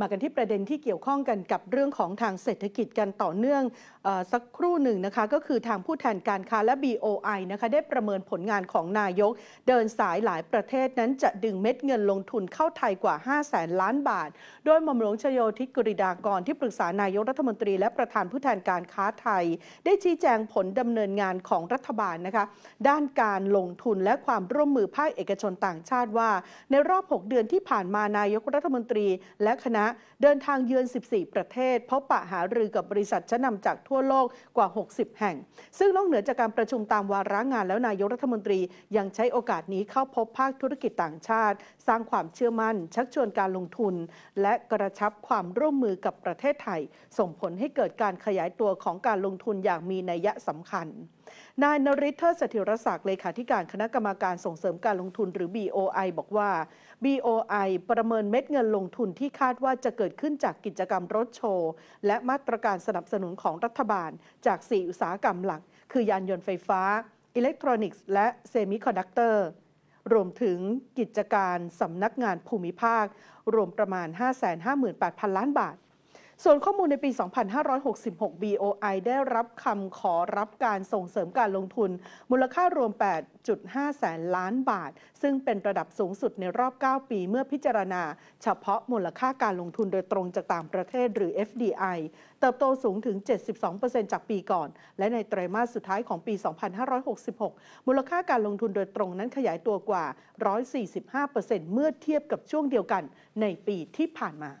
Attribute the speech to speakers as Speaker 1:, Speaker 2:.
Speaker 1: มากันที่ประเด็นที่เกี่ยวข้องกันกับเรื่องของทางเศรษฐกิจกันต่อเนื่องอสักครู่หนึ่งนะคะก็คือทางผู้แทนการค้าและ BOI นะคะได้ประเมินผลงานของนายก เดินสายหลายประเทศนั้นจะดึงเม็ดเงินลงทุนเข้าไทยกว่า 5 0 0แสนล้านบาท โดยหม่อมหลวงชโยธิกริดากรที่ปรึกษานายกรัฐมนตรีและประธานผู้แทนการค้าไทย ได้ชี้แจงผลดำเนินงานของรัฐบาลนะคะด้านการลงทุนและความร่วมมือภาคเอกชนต่างชาติว่า ในรอบ 6 เดือนที่ผ่านมานายกรัฐมนตรี และคณะเดินทางเยือน 14 ประเทศ พบปะหารือกับบริษัทชั้นนำจากทั่วโลกกว่า 60 แห่ง ซึ่งนอกเหนือจากการประชุมตามวาระงานแล้วนายกรัฐมนตรียังใช้โอกาสนี้เข้าพบภาคธุรกิจต่างชาติ สร้างความเชื่อมั่น ชักชวนการลงทุน และกระชับความร่วมมือกับประเทศไทย ส่งผลให้เกิดการขยายตัวของการลงทุนอย่างมีนัยสำคัญ นายนริศเทศถิรศักดิ์เลขาธิการคณะกรรมการส่งเสริมการลงทุนหรือ BOI บอกว่า BOI ประเมินเม็ดเงินลงทุนที่คาดว่าจะเกิดขึ้นจากกิจกรรมรถโชว์ และมาตรการสนับสนุนของรัฐบาล จาก 4 อุตสาหกรรมหลัก คือยานยนต์ไฟฟ้า อิเล็กทรอนิกส์และเซมิคอนดักเตอร์รวมถึงกิจการสำนักงานภูมิภาค รวมประมาณ 558,000 ล้านบาท ส่วนข้อมูลในปี 2566 BOI ได้รับคำขอรับการส่งเสริมการลงทุน มูลค่ารวม 8.5 แสนล้านบาท ซึ่งเป็นระดับสูงสุดในรอบ 9 ปีเมื่อพิจารณา เฉพาะมูลค่าการลงทุนโดยตรงจากต่างประเทศหรือ FDI เติบโตสูงถึง 72%จากปีก่อน และในไตรมาสสุดท้ายของปี 2566 มูลค่าการลงทุนโดยตรงนั้นขยายตัวกว่า 145%เมื่อเทียบกับช่วงเดียวกันในปีที่ผ่านมา